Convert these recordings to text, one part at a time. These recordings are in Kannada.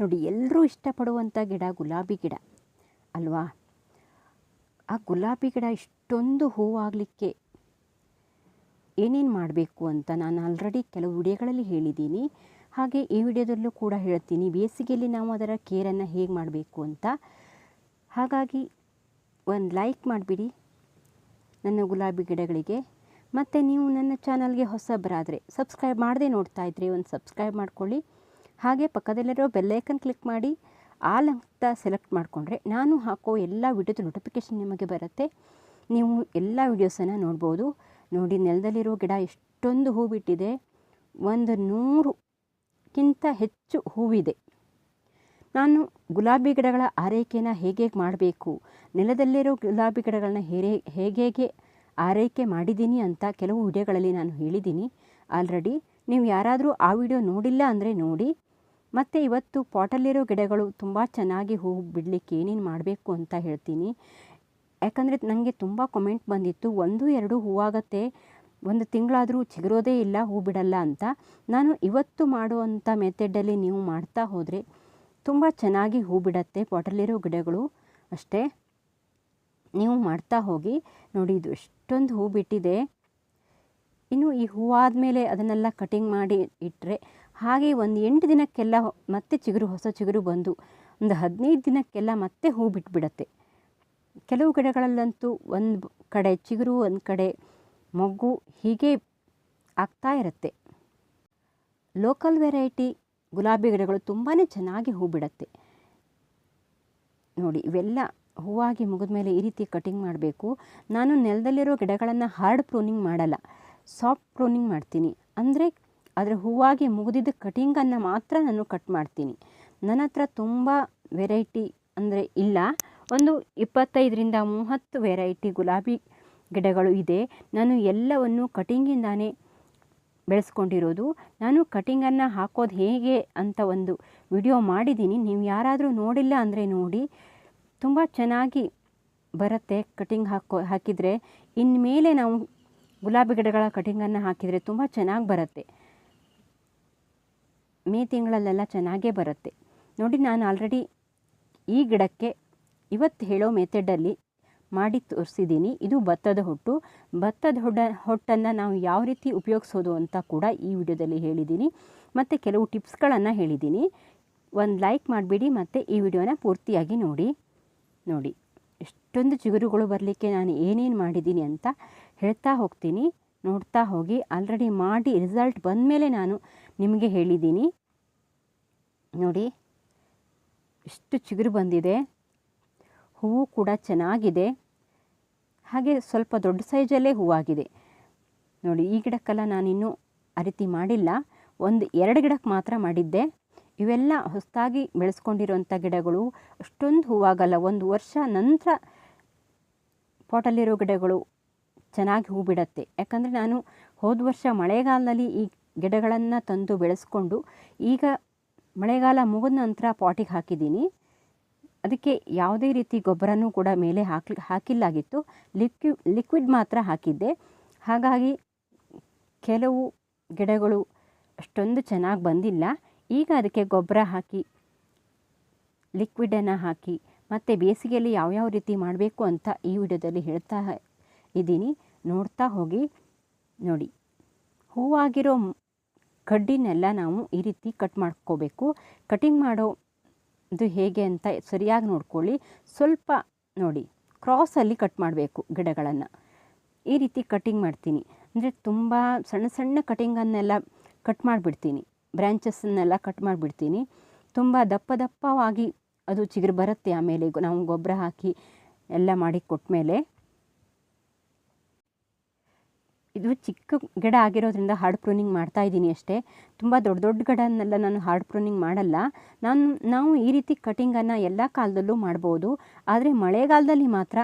ನೋಡಿ ಎಲ್ಲರೂ ಇಷ್ಟಪಡುವಂಥ ಗಿಡ ಗುಲಾಬಿ ಗಿಡ. ಅಲ್ವಾ? ಆ ಗುಲಾಬಿ ಗಿಡ ಇಷ್ಟೊಂದು ಹೂವಾಗಲಿಕ್ಕೆ ಏನೇನು ಮಾಡಬೇಕು ಅಂತ ನಾನು ಆಲ್ರೆಡಿ ಕೆಲವು ವಿಡಿಯೋಗಳಲ್ಲಿ ಹೇಳಿದ್ದೀನಿ. ಹಾಗೆ ಈ ವಿಡಿಯೋದಲ್ಲೂ ಕೂಡ ಹೇಳ್ತೀನಿ, ಬೇಸಿಗೆಯಲ್ಲಿ ನಾವು ಅದರ ಕೇರನ್ನು ಹೇಗೆ ಮಾಡಬೇಕು ಅಂತ. ಹಾಗಾಗಿ ಒಂದು ಲೈಕ್ ಮಾಡಿಬಿಡಿ ನನ್ನ ಗುಲಾಬಿ ಗಿಡಗಳಿಗೆ. ಮತ್ತು ನೀವು ನನ್ನ ಚಾನಲ್ಗೆ ಹೊಸಬರಾದರೆ ಸಬ್ಸ್ಕ್ರೈಬ್ ಮಾಡದೆ ನೋಡ್ತಾ ಇದ್ದರೆ ಒಂದು ಸಬ್ಸ್ಕ್ರೈಬ್ ಮಾಡ್ಕೊಳ್ಳಿ. ಹಾಗೆ ಪಕ್ಕದಲ್ಲಿರೋ ಬೆಲ್ಲೈಕನ್ ಕ್ಲಿಕ್ ಮಾಡಿ ಆಲ್ ಅಂತ ಸೆಲೆಕ್ಟ್ ಮಾಡಿಕೊಂಡ್ರೆ ನಾನು ಹಾಕೋ ಎಲ್ಲ ವಿಡಿಯೋದ ನೋಟಿಫಿಕೇಷನ್ ನಿಮಗೆ ಬರುತ್ತೆ. ನೀವು ಎಲ್ಲ ವಿಡಿಯೋಸನ್ನು ನೋಡ್ಬೋದು. ನೋಡಿ ನೆಲದಲ್ಲಿರೋ ಗಿಡ ಎಷ್ಟೊಂದು ಹೂ ಬಿಟ್ಟಿದೆ ಒಂದು ನೂರುಕ್ಕಿಂತ ಹೆಚ್ಚು ಹೂವಿದೆ. ನಾನು ಗುಲಾಬಿ ಗಿಡಗಳ ಆರೈಕೆನ ಹೇಗೆ ಮಾಡಬೇಕು? ನೆಲದಲ್ಲಿರೋ ಗುಲಾಬಿ ಗಿಡಗಳನ್ನ ಹೇಗೆ ಹೇಗೆ ಆರೈಕೆ ಮಾಡಿದ್ದೀನಿ ಅಂತ ಕೆಲವು ವಿಡಿಯೋಗಳಲ್ಲಿ ನಾನು ಹೇಳಿದ್ದೀನಿ. ಆಲ್ರೆಡಿ ನೀವು ಯಾರಾದರೂ ಆ ವಿಡಿಯೋ ನೋಡಿಲ್ಲ ಅಂದರೆ ನೋಡಿ. ಮತ್ತು ಇವತ್ತು ಪಾಟಲ್ಲಿರೋ ಗಿಡಗಳು ತುಂಬ ಚೆನ್ನಾಗಿ ಹೂವು ಬಿಡಲಿಕ್ಕೆ ಏನೇನು ಮಾಡಬೇಕು ಅಂತ ಹೇಳ್ತೀನಿ. ಯಾಕಂದರೆ ನನಗೆ ತುಂಬ ಕಮೆಂಟ್ ಬಂದಿತ್ತು, ಒಂದು, ಎರಡು ಹೂವಾಗತ್ತೆ ಒಂದು ತಿಂಗಳಾದರೂ ಚಿಗುರೋದೇ ಇಲ್ಲ, ಹೂ ಬಿಡಲ್ಲ ಅಂತ. ನಾನು ಇವತ್ತು ಮಾಡುವಂಥ ಮೆಥಡಲ್ಲಿ ನೀವು ಮಾಡ್ತಾ ಹೋದರೆ ತುಂಬ ಚೆನ್ನಾಗಿ ಹೂ ಬಿಡತ್ತೆ, ಪಾಟಲ್ಲಿರೋ ಗಿಡಗಳು. ಅಷ್ಟೇ, ನೀವು ಮಾಡ್ತಾ ಹೋಗಿ ನೋಡಿ, ಇದು ಎಷ್ಟೊಂದು ಹೂ ಬಿಟ್ಟಿದೆ. ಇನ್ನು ಈ ಹೂವಾದ ಮೇಲೆ ಅದನ್ನೆಲ್ಲ ಕಟಿಂಗ್ ಮಾಡಿ ಇಟ್ಟರೆ ಹಾಗೆ ಒಂದು ಎಂಟು ದಿನಕ್ಕೆಲ್ಲ ಮತ್ತೆ ಚಿಗುರು, ಹೊಸ ಚಿಗುರು ಬಂದು ಒಂದು ಹದಿನೈದು ದಿನಕ್ಕೆಲ್ಲ ಮತ್ತೆ ಹೂ ಬಿಟ್ಬಿಡತ್ತೆ. ಕೆಲವು ಗಿಡಗಳಲ್ಲಂತೂ ಒಂದು ಕಡೆ ಚಿಗುರು, ಒಂದು ಕಡೆ ಮೊಗ್ಗು ಹೀಗೆ ಆಗ್ತಾ ಇರುತ್ತೆ. ಲೋಕಲ್ ವೆರೈಟಿ ಗುಲಾಬಿ ಗಿಡಗಳು ತುಂಬಾ ಚೆನ್ನಾಗಿ ಹೂ ಬಿಡತ್ತೆ. ನೋಡಿ, ಇವೆಲ್ಲ ಹೂವಾಗಿ ಮುಗಿದ ಮೇಲೆ ಈ ರೀತಿ ಕಟಿಂಗ್ ಮಾಡಬೇಕು. ನಾನು ನೆಲದಲ್ಲಿರೋ ಗಿಡಗಳನ್ನು ಹಾರ್ಡ್ ಪ್ರೂನಿಂಗ್ ಮಾಡಲ್ಲ. ಸಾಫ್ಟ್ ಪ್ರೂನಿಂಗ್ ಮಾಡ್ತೀನಿ. ಅಂದರೆ ಅದರ ಹೂವಾಗಿ ಮುಗಿದಿದ್ದ ಕಟಿಂಗನ್ನು ಮಾತ್ರ ನಾನು ಕಟ್ ಮಾಡ್ತೀನಿ. ನನ್ನ ಹತ್ರ ತುಂಬ ವೆರೈಟಿ ಅಂದರೆ ಇಲ್ಲ. ಒಂದು ಇಪ್ಪತ್ತೈದರಿಂದ ಮೂವತ್ತು ವೆರೈಟಿ ಗುಲಾಬಿ ಗಿಡಗಳು ಇದೆ. ನಾನು ಎಲ್ಲವನ್ನು ಕಟಿಂಗಿಂದಾನೇ ಬೆಳೆಸ್ಕೊಂಡಿರೋದು. ನಾನು ಕಟಿಂಗನ್ನು ಹಾಕೋದು ಹೇಗೆ ಅಂತ ಒಂದು ವಿಡಿಯೋ ಮಾಡಿದ್ದೀನಿ. ನೀವು ಯಾರಾದರೂ ನೋಡಿಲ್ಲ ಅಂದರೆ ನೋಡಿ. ತುಂಬ ಚೆನ್ನಾಗಿ ಬರುತ್ತೆ ಕಟಿಂಗ್ ಹಾಕೋ, ಹಾಕಿದರೆ. ಇನ್ಮೇಲೆ ನಾವು ಗುಲಾಬಿ ಗಿಡಗಳ ಕಟಿಂಗನ್ನು ಹಾಕಿದರೆ ತುಂಬ ಚೆನ್ನಾಗಿ ಬರುತ್ತೆ. ಮೇ ತಿಂಗಳಲ್ಲೆಲ್ಲ ಚೆನ್ನಾಗೇ ಬರುತ್ತೆ. ನೋಡಿ ನಾನು ಆಲ್ರೆಡಿ ಈ ಗಿಡಕ್ಕೆ ಇವತ್ತು ಹೇಳೋ ಮೆಥಡಲ್ಲಿ ಮಾಡಿ ತೋರಿಸಿದ್ದೀನಿ. ಇದು ಭತ್ತದ ಹೊಟ್ಟು. ಭತ್ತದ ಹೊಡ, ಹೊಟ್ಟನ್ನು ನಾವು ಯಾವ ರೀತಿ ಉಪಯೋಗಿಸೋದು ಅಂತ ಕೂಡ ಈ ವಿಡಿಯೋದಲ್ಲಿ ಹೇಳಿದ್ದೀನಿ. ಮತ್ತು ಕೆಲವು ಟಿಪ್ಸ್ಗಳನ್ನು ಹೇಳಿದ್ದೀನಿ. ಒಂದು ಲೈಕ್ ಮಾಡಿಬಿಡಿ, ಮತ್ತು ಈ ವಿಡಿಯೋನ ಪೂರ್ತಿಯಾಗಿ ನೋಡಿ. ನೋಡಿ, ಎಷ್ಟೊಂದು ಚಿಗುರುಗಳು ಬರಲಿಕ್ಕೆ ನಾನು ಏನೇನು ಮಾಡಿದ್ದೀನಿ ಅಂತ ಹೇಳ್ತಾ ಹೋಗ್ತೀನಿ. ನೋಡ್ತಾ ಹೋಗಿ. ಆಲ್ರೆಡಿ ಮಾಡಿ ರಿಸಲ್ಟ್ ಬಂದ ಮೇಲೆ ನಾನು ನಿಮಗೆ ಹೇಳಿದ್ದೀನಿ. ನೋಡಿ ಎಷ್ಟು ಚಿಗುರು ಬಂದಿದೆ. ಹೂವು ಕೂಡ ಚೆನ್ನಾಗಿದೆ. ಹಾಗೆ ಸ್ವಲ್ಪ ದೊಡ್ಡ ಸೈಜಲ್ಲೇ ಹೂವಾಗಿದೆ. ನೋಡಿ, ಈ ಗಿಡಕ್ಕೆಲ್ಲ ನಾನಿನ್ನೂ ಆ ರೀತಿ ಮಾಡಿಲ್ಲ. ಒಂದು ಎರಡು ಗಿಡಕ್ಕೆ ಮಾತ್ರ ಮಾಡಿದ್ದೆ. ಇವೆಲ್ಲ ಹೊಸದಾಗಿ ಬೆಳೆಸ್ಕೊಂಡಿರುವಂಥ ಗಿಡಗಳು, ಅಷ್ಟೊಂದು ಹೂವಾಗಲ್ಲ. ಒಂದು ವರ್ಷ ನಂತರ ಪಾಟಲ್ಲಿರೋ ಗಿಡಗಳು ಚೆನ್ನಾಗಿ ಹೂ ಬಿಡತ್ತೆ. ಯಾಕಂದರೆ ನಾನು ಹೋದ ವರ್ಷ ಮಳೆಗಾಲದಲ್ಲಿ ಈ ಗಿಡಗಳನ್ನು ತಂದು ಬೆಳೆಸ್ಕೊಂಡು ಈಗ ಮಳೆಗಾಲ ಮುಗಿದ ನಂತರ ಪಾಟಿಗೆ ಹಾಕಿದ್ದೀನಿ. ಅದಕ್ಕೆ ಯಾವುದೇ ರೀತಿ ಗೊಬ್ಬರನೂ ಕೂಡ ಮೇಲೆ ಹಾಕಿ ಹಾಕಿಲ್ಲಾಗಿತ್ತು. ಲಿಕ್ವಿ, ಲಿಕ್ವಿಡ್ ಮಾತ್ರ ಹಾಕಿದ್ದೆ. ಹಾಗಾಗಿ ಕೆಲವು ಗಿಡಗಳು ಅಷ್ಟೊಂದು ಚೆನ್ನಾಗಿ ಬಂದಿಲ್ಲ. ಈಗ ಅದಕ್ಕೆ ಗೊಬ್ಬರ ಹಾಕಿ, ಲಿಕ್ವಿಡನ್ನು ಹಾಕಿ, ಮತ್ತು ಬೇಸಿಗೆಯಲ್ಲಿ ಯಾವ್ಯಾವ ರೀತಿ ಮಾಡಬೇಕು ಅಂತ ಈ ವಿಡಿಯೋದಲ್ಲಿ ಹೇಳ್ತಾ ಇದ್ದೀನಿ. ನೋಡ್ತಾ ಹೋಗಿ, ನೋಡಿ. ಹೂವಾಗಿರೋ ಕಡ್ಡಿನೆಲ್ಲ ನಾವು ಈ ರೀತಿ ಕಟ್ ಮಾಡ್ಕೋಬೇಕು. ಕಟಿಂಗ್ ಮಾಡೋ ಇದು ಹೇಗೆ ಅಂತ ಸರಿಯಾಗಿ ನೋಡ್ಕೊಳ್ಳಿ. ಸ್ವಲ್ಪ ನೋಡಿ ಕ್ರಾಸಲ್ಲಿ ಕಟ್ ಮಾಡಬೇಕು ಗಿಡಗಳನ್ನು. ಈ ರೀತಿ ಕಟಿಂಗ್ ಮಾಡ್ತೀನಿ. ಅಂದರೆ ತುಂಬ ಸಣ್ಣ ಸಣ್ಣ ಕಟಿಂಗನ್ನೆಲ್ಲ ಕಟ್ ಮಾಡಿಬಿಡ್ತೀನಿ. ಬ್ರ್ಯಾಂಚಸ್ಸನ್ನೆಲ್ಲ ಕಟ್ ಮಾಡಿಬಿಡ್ತೀನಿ. ತುಂಬ ದಪ್ಪ ದಪ್ಪವಾಗಿ ಅದು ಚಿಗುರು ಬರುತ್ತೆ ಆಮೇಲೆ ನಾವು ಗೊಬ್ಬರ ಹಾಕಿ ಎಲ್ಲ ಮಾಡಿ ಕೊಟ್ಟಮೇಲೆ ಇದು ಚಿಕ್ಕ ಗಿಡ ಆಗಿರೋದ್ರಿಂದ ಹಾರ್ಡ್ ಪ್ರೂನಿಂಗ್ ಮಾಡ್ತಾ ಇದ್ದೀನಿ ಅಷ್ಟೇ. ತುಂಬ ದೊಡ್ಡ ದೊಡ್ಡ ಗಿಡನ್ನೆಲ್ಲ ನಾನು ಹಾರ್ಡ್ ಪ್ರೂನಿಂಗ್ ಮಾಡಲ್ಲ. ನಾನು, ನಾವು ಈ ರೀತಿ ಕಟಿಂಗನ್ನು ಎಲ್ಲ ಕಾಲದಲ್ಲೂ ಮಾಡ್ಬೋದು. ಆದರೆ ಮಳೆಗಾಲದಲ್ಲಿ ಮಾತ್ರ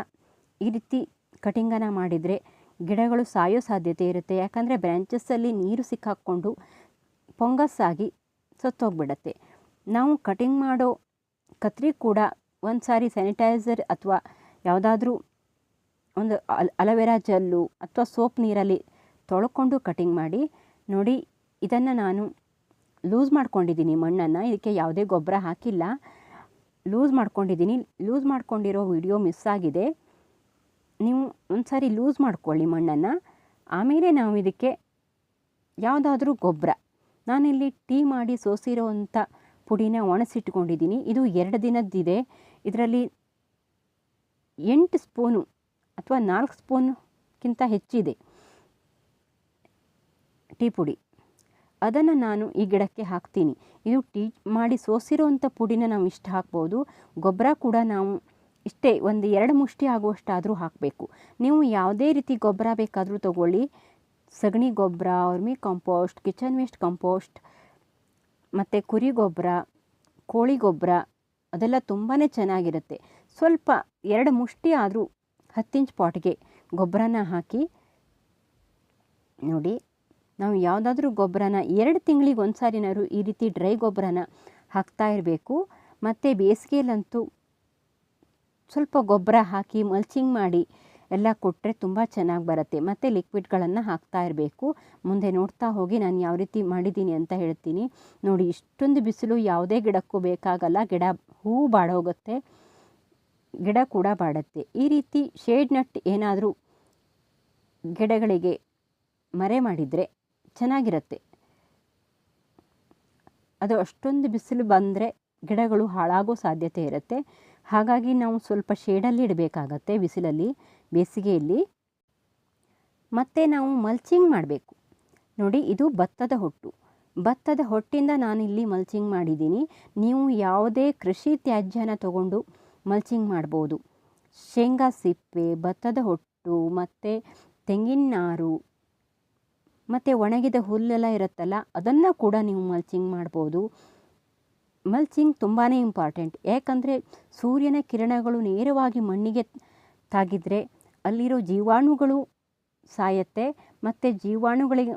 ಈ ರೀತಿ ಕಟಿಂಗನ್ನು ಮಾಡಿದರೆ ಗಿಡಗಳು ಸಾಯೋ ಸಾಧ್ಯತೆ ಇರುತ್ತೆ. ಯಾಕಂದರೆ ಬ್ರ್ಯಾಂಚಸ್ಸಲ್ಲಿ ನೀರು ಸಿಕ್ಕಾಕ್ಕೊಂಡು ಪೊಂಗಸ್ಸಾಗಿ ಸತ್ತೋಗ್ಬಿಡತ್ತೆ. ನಾವು ಕಟಿಂಗ್ ಮಾಡೋ ಕತ್ರಿ ಕೂಡ ಒಂದು ಸಾರಿ ಸ್ಯಾನಿಟೈಸರ್ ಅಥವಾ ಯಾವುದಾದ್ರೂ ಒಂದು ಅಲ್, ಅಲವೆರಾ ಜಲ್ಲು ಅಥವಾ ಸೋಪ್ ನೀರಲ್ಲಿ ತೊಳ್ಕೊಂಡು ಕಟಿಂಗ್ ಮಾಡಿ, ನೋಡಿ ಇದನ್ನು ನಾನು ಲೂಸ್ ಮಾಡ್ಕೊಂಡಿದ್ದೀನಿ ಮಣ್ಣನ್ನು, ಇದಕ್ಕೆ ಯಾವುದೇ ಗೊಬ್ಬರ ಹಾಕಿಲ್ಲ. ಲೂಸ್ ಮಾಡ್ಕೊಂಡಿದ್ದೀನಿ, ಲೂಸ್ ಮಾಡ್ಕೊಂಡಿರೋ ವಿಡಿಯೋ ಮಿಸ್ ಆಗಿದೆ. ನೀವು ಒಂದು ಸಾರಿ ಲೂಸ್ ಮಾಡ್ಕೊಳ್ಳಿ ಮಣ್ಣನ್ನು. ಆಮೇಲೆ ನಾವು ಇದಕ್ಕೆ ಯಾವುದಾದ್ರೂ ಗೊಬ್ಬರ. ನಾನಿಲ್ಲಿ ಟೀ ಮಾಡಿ ಸೋಸಿರೋ ಅಂಥ ಪುಡಿನ ಒಣಸಿಟ್ಕೊಂಡಿದ್ದೀನಿ. ಇದು ಎರಡು ದಿನದ್ದಿದೆ. ಇದರಲ್ಲಿ ಎಂಟು ಸ್ಪೂನು ಅಥವಾ ನಾಲ್ಕು ಸ್ಪೂನ್ಗಿಂತ ಹೆಚ್ಚಿದೆ ಟೀ ಪುಡಿ. ಅದನ್ನು ನಾನು ಈ ಗಿಡಕ್ಕೆ ಹಾಕ್ತೀನಿ. ಇದು ಟೀ ಮಾಡಿ ಸೋಸಿರೋವಂಥ ಪುಡಿನ ನಾವು ಇಷ್ಟು ಹಾಕ್ಬೋದು. ಗೊಬ್ಬರ ಕೂಡ ನಾವು ಇಷ್ಟೇ ಒಂದು ಎರಡು ಮುಷ್ಟಿ ಆಗುವಷ್ಟಾದರೂ ಹಾಕಬೇಕು. ನೀವು ಯಾವುದೇ ರೀತಿ ಗೊಬ್ಬರ ಬೇಕಾದರೂ ತಗೊಳ್ಳಿ. ಸಗಣಿ ಗೊಬ್ಬರ, vermi compost, kitchen waste compost, ಮತ್ತು ಕುರಿ ಗೊಬ್ಬರ, ಕೋಳಿ ಗೊಬ್ಬರ ಅದೆಲ್ಲ ತುಂಬಾ ಚೆನ್ನಾಗಿರುತ್ತೆ. ಸ್ವಲ್ಪ ಎರಡು ಮುಷ್ಟಿ ಆದರೂ ಹತ್ತು ಇಂಚ್ ಪಾಟ್ಗೆ ಗೊಬ್ಬರನ ಹಾಕಿ ನೋಡಿ, ನಾವು ಯಾವುದಾದ್ರೂ ಗೊಬ್ಬರನ ಎರಡು ತಿಂಗಳಿಗೆ ಒಂದು ಈ ರೀತಿ ಡ್ರೈ ಗೊಬ್ಬರನ ಹಾಕ್ತಾ ಇರಬೇಕು. ಮತ್ತು ಬೇಸಿಗೆಯಲ್ಲಂತೂ ಸ್ವಲ್ಪ ಗೊಬ್ಬರ ಹಾಕಿ ಮಲ್ಚಿಂಗ್ ಮಾಡಿ ಎಲ್ಲ ಕೊಟ್ಟರೆ ತುಂಬ ಚೆನ್ನಾಗಿ ಬರುತ್ತೆ. ಮತ್ತು ಲಿಕ್ವಿಡ್ಗಳನ್ನು ಹಾಕ್ತಾ ಇರಬೇಕು. ಮುಂದೆ ನೋಡ್ತಾ ಹೋಗಿ ನಾನು ಯಾವ ರೀತಿ ಮಾಡಿದ್ದೀನಿ ಅಂತ ಹೇಳ್ತೀನಿ. ನೋಡಿ, ಇಷ್ಟೊಂದು ಬಿಸಿಲು ಯಾವುದೇ ಗಿಡಕ್ಕೂ ಬೇಕಾಗಲ್ಲ. ಗಿಡ ಹೂವು ಬಾಡೋಗುತ್ತೆ. ಗಿಡ ಕೂಡ ಬಾಡುತ್ತೆ. ಈ ರೀತಿ ಶೇಡ್ ನಟ್ ಏನಾದರೂ ಗಿಡಗಳಿಗೆ ಮರೆ ಮಾಡಿದರೆ ಚೆನ್ನಾಗಿರುತ್ತೆ. ಅದು ಅಷ್ಟೊಂದು ಬಿಸಿಲು ಬಂದರೆ ಗಿಡಗಳು ಹಾಳಾಗೋ ಸಾಧ್ಯತೆ ಇರುತ್ತೆ. ಹಾಗಾಗಿ ನಾವು ಸ್ವಲ್ಪ ಶೇಡಲ್ಲಿ ಇಡಬೇಕಾಗತ್ತೆ ಬಿಸಿಲಲ್ಲಿ, ಬೇಸಿಗೆಯಲ್ಲಿ. ಮತ್ತು ನಾವು ಮಲ್ಚಿಂಗ್ ಮಾಡಬೇಕು. ನೋಡಿ, ಇದು ಭತ್ತದ ಹೊಟ್ಟು. ಭತ್ತದ ಹೊಟ್ಟಿಂದ ನಾನಿಲ್ಲಿ ಮಲ್ಚಿಂಗ್ ಮಾಡಿದ್ದೀನಿ. ನೀವು ಯಾವುದೇ ಕೃಷಿ ತ್ಯಾಜ್ಯನ ತಗೊಂಡು ಮಲ್ಚಿಂಗ್ ಮಾಡ್ಬೋದು. ಶೇಂಗಾ ಸಿಪ್ಪೆ, ಭತ್ತದ ಹೊಟ್ಟು ಮತ್ತು ತೆಂಗಿನ ನಾರು ಮತ್ತು ಒಣಗಿದ ಹುಲ್ಲೆಲ್ಲ ಇರುತ್ತಲ್ಲ, ಅದನ್ನು ಕೂಡ ನೀವು ಮಲ್ಚಿಂಗ್ ಮಾಡ್ಬೋದು. ಮಲ್ಚಿಂಗ್ ತುಂಬಾ ಇಂಪಾರ್ಟೆಂಟ್ ಯಾಕಂದರೆ ಸೂರ್ಯನ ಕಿರಣಗಳು ನೇರವಾಗಿ ಮಣ್ಣಿಗೆ ತಾಗಿದರೆ ಅಲ್ಲಿರೋ ಜೀವಾಣುಗಳು ಸಾಯತ್ತೆ, ಮತ್ತು ಜೀವಾಣುಗಳಿಗೆ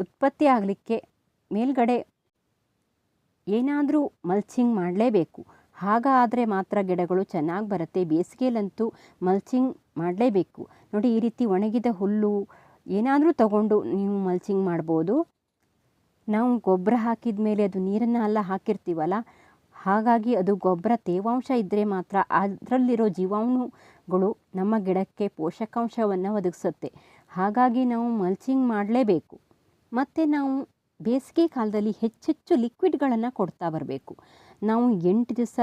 ಉತ್ಪತ್ತಿ ಆಗಲಿಕ್ಕೆ ಮೇಲ್ಗಡೆ ಏನಾದರೂ ಮಲ್ಚಿಂಗ್ ಮಾಡಲೇಬೇಕು. ಹಾಗಾದರೆ ಮಾತ್ರ ಗಿಡಗಳು ಚೆನ್ನಾಗಿ ಬರುತ್ತೆ. ಬೇಸಿಗೆಯಲ್ಲಂತೂ ಮಲ್ಚಿಂಗ್ ಮಾಡಲೇಬೇಕು. ನೋಡಿ, ಈ ರೀತಿ ಒಣಗಿದ ಹುಲ್ಲು ಏನಾದರೂ ತಗೊಂಡು ನೀವು ಮಲ್ಚಿಂಗ್ ಮಾಡ್ಬೋದು. ನಾವು ಗೊಬ್ಬರ ಹಾಕಿದ ಮೇಲೆ ಅದು ನೀರನ್ನು ಎಲ್ಲ ಹಾಕಿರ್ತೀವಲ್ಲ, ಹಾಗಾಗಿ ಅದು ಗೊಬ್ಬರ ತೇವಾಂಶ ಇದ್ದರೆ ಮಾತ್ರ ಅದರಲ್ಲಿರೋ ಜೀವಾಣುಗಳು ನಮ್ಮ ಗಿಡಕ್ಕೆ ಪೋಷಕಾಂಶವನ್ನು ಒದಗಿಸುತ್ತೆ. ಹಾಗಾಗಿ ನಾವು ಮಲ್ಚಿಂಗ್ ಮಾಡಲೇಬೇಕು. ಮತ್ತು ನಾವು ಬೇಸಿಗೆ ಕಾಲದಲ್ಲಿ ಹೆಚ್ಚೆಚ್ಚು ಲಿಕ್ವಿಡ್ಗಳನ್ನು ಕೊಡ್ತಾ ಬರಬೇಕು. ನಾವು ಎಂಟು ದಿವಸ,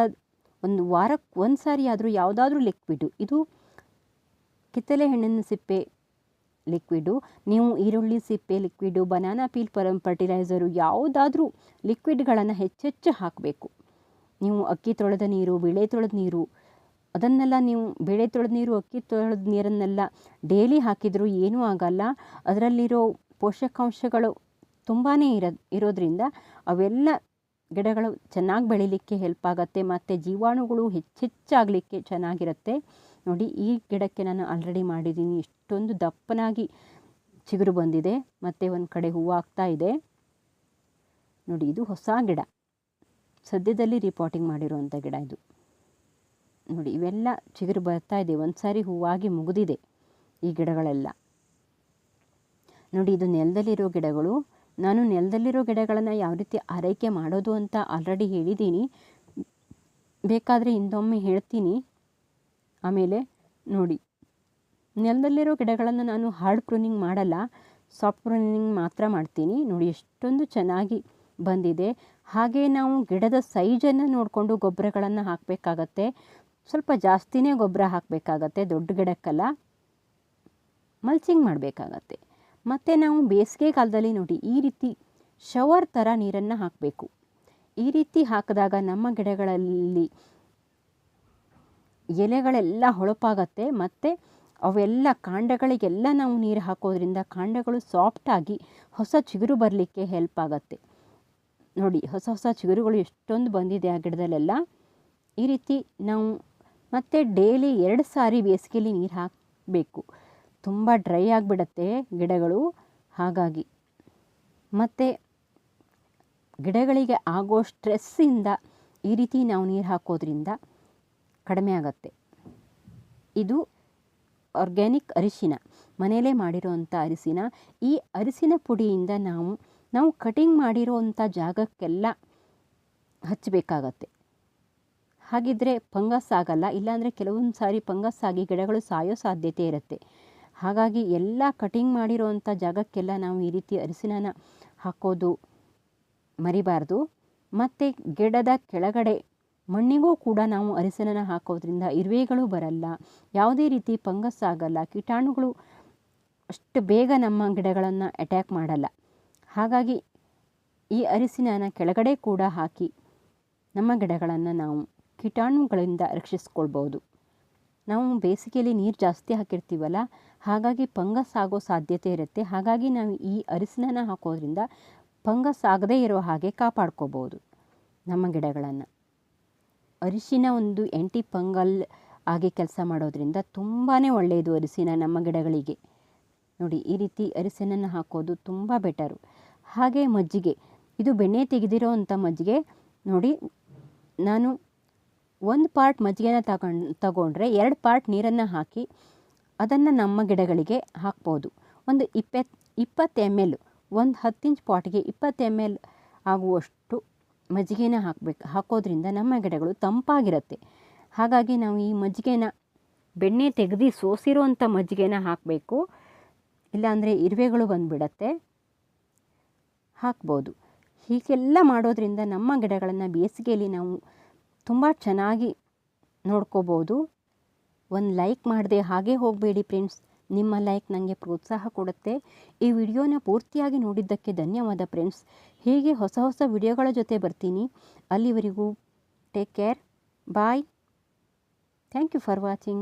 ಒಂದು ವಾರಕ್ಕೆ ಒಂದು ಸಾರಿ ಆದರೂ ಯಾವುದಾದ್ರೂ ಲಿಕ್ವಿಡು ಇದು ಕಿತ್ತಳೆ ಹಣ್ಣಿನ ಸಿಪ್ಪೆ ಲಿಕ್ವಿಡು ನೀವು ಈರುಳ್ಳಿ ಸಿಪ್ಪೆ ಲಿಕ್ವಿಡು ಬನಾನಾ ಪೀಲ್ ಪರ ಫರ್ಟಿಲೈಸರು ಯಾವುದಾದ್ರೂ ಲಿಕ್ವಿಡ್ಗಳನ್ನು ಹೆಚ್ಚೆಚ್ಚು ಹಾಕಬೇಕು. ನೀವು ಅಕ್ಕಿ ತೊಳೆದ ನೀರು, ಬೆಳೆ ತೊಳೆದ ನೀರು, ಅದನ್ನೆಲ್ಲ ನೀವು ಬೆಳೆ ತೊಳೆದ ನೀರು, ಅಕ್ಕಿ ತೊಳೆದ ನೀರನ್ನೆಲ್ಲ ಡೈಲಿ ಹಾಕಿದರೂ ಏನೂ ಆಗಲ್ಲ. ಅದರಲ್ಲಿರೋ ಪೋಷಕಾಂಶಗಳು ತುಂಬಾ ಇರೋ ಇರೋದ್ರಿಂದ ಅವೆಲ್ಲ ಗಿಡಗಳು ಚೆನ್ನಾಗಿ ಬೆಳೀಲಿಕ್ಕೆ ಹೆಲ್ಪ್ ಆಗುತ್ತೆ, ಮತ್ತು ಜೀವಾಣುಗಳು ಹೆಚ್ಚೆಚ್ಚಾಗಲಿಕ್ಕೆ ಚೆನ್ನಾಗಿರುತ್ತೆ. ನೋಡಿ, ಈ ಗಿಡಕ್ಕೆ ನಾನು ಆಲ್ರೆಡಿ ಮಾಡಿದ್ದೀನಿ. ಇಷ್ಟೊಂದು ದಪ್ಪನಾಗಿ ಚಿಗುರು ಬಂದಿದೆ. ಮತ್ತು ಒಂದು ಕಡೆ ಹೂವು ಆಗ್ತಾ ಇದೆ. ನೋಡಿ, ಇದು ಹೊಸ ಗಿಡ. ಸದ್ಯದಲ್ಲಿ ರಿಪೋರ್ಟಿಂಗ್ ಮಾಡಿರುವಂಥ ಗಿಡ ಇದು. ನೋಡಿ, ಇವೆಲ್ಲ ಚಿಗುರು ಬರ್ತಾ ಇದೆ. ಒಂದು ಸಾರಿ ಹೂವಾಗಿ ಮುಗಿದಿದೆ ಈ ಗಿಡಗಳೆಲ್ಲ. ನೋಡಿ, ಇದು ನೆಲದಲ್ಲಿರೋ ಗಿಡಗಳು. ನಾನು ನೆಲದಲ್ಲಿರೋ ಗಿಡಗಳನ್ನು ಯಾವ ರೀತಿ ಆರೈಕೆ ಮಾಡೋದು ಅಂತ ಆಲ್ರೆಡಿ ಹೇಳಿದ್ದೀನಿ. ಬೇಕಾದರೆ ಹಿಂದೊಮ್ಮೆ ಹೇಳ್ತೀನಿ. ಆಮೇಲೆ ನೋಡಿ, ನೆಲದಲ್ಲಿರೋ ಗಿಡಗಳನ್ನು ನಾನು ಹಾರ್ಡ್ ಪ್ರೂನಿಂಗ್ ಮಾಡಲ್ಲ ಸಾಫ್ಟ್ ಪ್ರೂನಿಂಗ್ ಮಾತ್ರ ಮಾಡ್ತೀನಿ. ನೋಡಿ, ಎಷ್ಟೊಂದು ಚೆನ್ನಾಗಿ ಬಂದಿದೆ. ಹಾಗೆ ನಾವು ಗಿಡದ ಸೈಜನ್ನು ನೋಡಿಕೊಂಡು ಗೊಬ್ಬರಗಳನ್ನು ಹಾಕಬೇಕಾಗತ್ತೆ. ಸ್ವಲ್ಪ ಜಾಸ್ತಿನೇ ಗೊಬ್ಬರ ಹಾಕಬೇಕಾಗತ್ತೆ, ದೊಡ್ಡ ಗಿಡಕ್ಕೆಲ್ಲ. ಮಲ್ಚಿಂಗ್ ಮಾಡಬೇಕಾಗತ್ತೆ. ಮತ್ತು ನಾವು ಬೇಸಿಗೆ ಕಾಲದಲ್ಲಿ ನೋಡಿ ಈ ರೀತಿ ಶವರ್ ಥರ ನೀರನ್ನು ಹಾಕಬೇಕು. ಈ ರೀತಿ ಹಾಕಿದಾಗ ನಮ್ಮ ಗಿಡಗಳಲ್ಲಿ ಎಲೆಗಳೆಲ್ಲ ಹೊಳಪಾಗತ್ತೆ, ಮತ್ತು ಅವೆಲ್ಲ ಕಾಂಡಗಳಿಗೆಲ್ಲ ನಾವು ನೀರು ಹಾಕೋದ್ರಿಂದ ಕಾಂಡಗಳು ಸಾಫ್ಟಾಗಿ ಹೊಸ ಚಿಗುರು ಬರಲಿಕ್ಕೆ ಹೆಲ್ಪ್ ಆಗುತ್ತೆ. ನೋಡಿ, ಹೊಸ ಹೊಸ ಚಿಗುರುಗಳು ಎಷ್ಟೊಂದು ಬಂದಿದೆ ಆ ಗಿಡದಲ್ಲೆಲ್ಲ. ಈ ರೀತಿ ನಾವು ಮತ್ತು ಡೈಲಿ ಎರಡು ಸಾರಿ ಬೇಸಿಗೆಯಲ್ಲಿ ನೀರು ಹಾಕಬೇಕು. ತುಂಬ ಡ್ರೈ ಆಗಿಬಿಡತ್ತೆ ಗಿಡಗಳು. ಹಾಗಾಗಿ ಮತ್ತು ಗಿಡಗಳಿಗೆ ಆಗೋ ಸ್ಟ್ರೆಸ್ಸಿಂದ ಈ ರೀತಿ ನಾವು ನೀರು ಹಾಕೋದ್ರಿಂದ ಕಡಿಮೆ ಆಗತ್ತೆ. ಇದು ಆರ್ಗ್ಯಾನಿಕ್ ಅರಿಶಿನ. ಮನೆಯಲ್ಲೇ ಮಾಡಿರೋವಂಥ ಅರಿಶಿನ. ಈ ಅರಿಶಿನ ಪುಡಿಯಿಂದ ನಾವು ನಾವು ಕಟಿಂಗ್ ಮಾಡಿರೋವಂಥ ಜಾಗಕ್ಕೆಲ್ಲ ಹಚ್ಚಬೇಕಾಗತ್ತೆ. ಹಾಗಿದ್ದರೆ ಫಂಗಸ್ ಆಗಲ್ಲ, ಇಲ್ಲಾಂದರೆ ಕೆಲವೊಂದು ಸಾರಿ ಫಂಗಸ್ ಆಗಿ ಗಿಡಗಳು ಸಾಯೋ ಸಾಧ್ಯತೆ ಇರುತ್ತೆ. ಹಾಗಾಗಿ ಎಲ್ಲ ಕಟಿಂಗ್ ಮಾಡಿರೋವಂಥ ಜಾಗಕ್ಕೆಲ್ಲ ನಾವು ಈ ರೀತಿ ಅರಿಸಿನನ ಹಾಕೋದು ಮರಿಬಾರ್ದು. ಮತ್ತು ಗಿಡದ ಕೆಳಗಡೆ ಮಣ್ಣಿಗೂ ಕೂಡ ನಾವು ಅರಿಸಿನನ ಹಾಕೋದ್ರಿಂದ ಇರುವೆಗಳು ಬರಲ್ಲ, ಯಾವುದೇ ರೀತಿ ಫಂಗಸ್ ಆಗಲ್ಲ, ಕೀಟಾಣುಗಳು ಅಷ್ಟು ಬೇಗ ನಮ್ಮ ಗಿಡಗಳನ್ನು ಅಟ್ಯಾಕ್ ಮಾಡಲ್ಲ. ಹಾಗಾಗಿ ಈ ಅರಿಸಿನನ ಕೆಳಗಡೆ ಕೂಡ ಹಾಕಿ ನಮ್ಮ ಗಿಡಗಳನ್ನು ನಾವು ಕೀಟಾಣುಗಳಿಂದ ರಕ್ಷಿಸ್ಕೊಳ್ಬೋದು ನಾವು ಬೇಸಿಗೆಯಲ್ಲಿ ನೀರು ಜಾಸ್ತಿ ಹಾಕಿರ್ತೀವಲ್ಲ ಹಾಗಾಗಿ ಪಂಗಸ್ ಆಗೋ ಸಾಧ್ಯತೆ ಇರುತ್ತೆ. ಹಾಗಾಗಿ ನಾವು ಈ ಅರಿಶಿನ ಹಾಕೋದ್ರಿಂದ ಫಂಗಸ್ ಆಗದೇ ಇರೋ ಹಾಗೆ ಕಾಪಾಡ್ಕೋಬೋದು ನಮ್ಮ ಗಿಡಗಳನ್ನು. ಅರಿಶಿನ ಒಂದು ಎಂಟಿ ಪಂಗಲ್ ಆಗಿ ಕೆಲಸ ಮಾಡೋದ್ರಿಂದ ತುಂಬಾ ಒಳ್ಳೆಯದು ಅರಿಶಿನ ನಮ್ಮ ಗಿಡಗಳಿಗೆ. ನೋಡಿ, ಈ ರೀತಿ ಅರಿಸಿನ ಹಾಕೋದು ತುಂಬ ಬೆಟರು ಹಾಗೆ ಮಜ್ಜಿಗೆ. ಇದು ಬೆಣ್ಣೆ ತೆಗೆದಿರೋ ಅಂಥ ಮಜ್ಜಿಗೆ. ನೋಡಿ, ನಾನು ಒಂದು ಪಾರ್ಟ್ ಮಜ್ಜಿಗೆನ ತಗೊಂಡು, ತಗೊಂಡ್ರೆ ಎರಡು ಪಾರ್ಟ್ ನೀರನ್ನು ಹಾಕಿ ಅದನ್ನು ನಮ್ಮ ಗಿಡಗಳಿಗೆ ಹಾಕ್ಬೋದು. ಒಂದು ಇಪ್ಪತ್ತು ಇಪ್ಪತ್ತು ಎಂ ಎಲ್ ಒಂದು ಹತ್ತು ಇಂಚ್ ಪಾಟ್ಗೆ ಇಪ್ಪತ್ತು ಎಂ ಎಲ್ ಆಗುವಷ್ಟು ಮಜ್ಜಿಗೆನ ಹಾಕಬೇಕು, ಹಾಕೋದ್ರಿಂದ ನಮ್ಮ ಗಿಡಗಳು ತಂಪಾಗಿರುತ್ತೆ. ಹಾಗಾಗಿ ನಾವು ಈ ಮಜ್ಜಿಗೆನ, ಬೆಣ್ಣೆ ತೆಗೆದು ಸೋಸಿರೋವಂಥ ಮಜ್ಜಿಗೆನ ಹಾಕಬೇಕು. ಇಲ್ಲಾಂದರೆ ಇರುವೆಗಳು ಬಂದುಬಿಡತ್ತೆ. ಹಾಕ್ಬೋದು. ಹೀಗೆಲ್ಲ ಮಾಡೋದ್ರಿಂದ ನಮ್ಮ ಗಿಡಗಳನ್ನು ಬೇಸಿಗೆಯಲ್ಲಿ ನಾವು ತುಂಬ ಚೆನ್ನಾಗಿ ನೋಡ್ಕೋಬೋದು. ಒಂದು ಲೈಕ್ ಮಾಡದೆ ಹಾಗೆ ಹೋಗಬೇಡಿ ಫ್ರೆಂಡ್ಸ್. ನಿಮ್ಮ ಲೈಕ್ ನನಗೆ ಪ್ರೋತ್ಸಾಹ ಕೊಡುತ್ತೆ. ಈ ವಿಡಿಯೋನ ಪೂರ್ತಿಯಾಗಿ ನೋಡಿದ್ದಕ್ಕೆ ಧನ್ಯವಾದ ಫ್ರೆಂಡ್ಸ್. ಹೀಗೆ ಹೊಸ ಹೊಸ ವಿಡಿಯೋಗಳ ಜೊತೆ ಬರ್ತೀನಿ. ಅಲ್ಲಿವರೆಗೂ take care. Bye. Thank you for watching.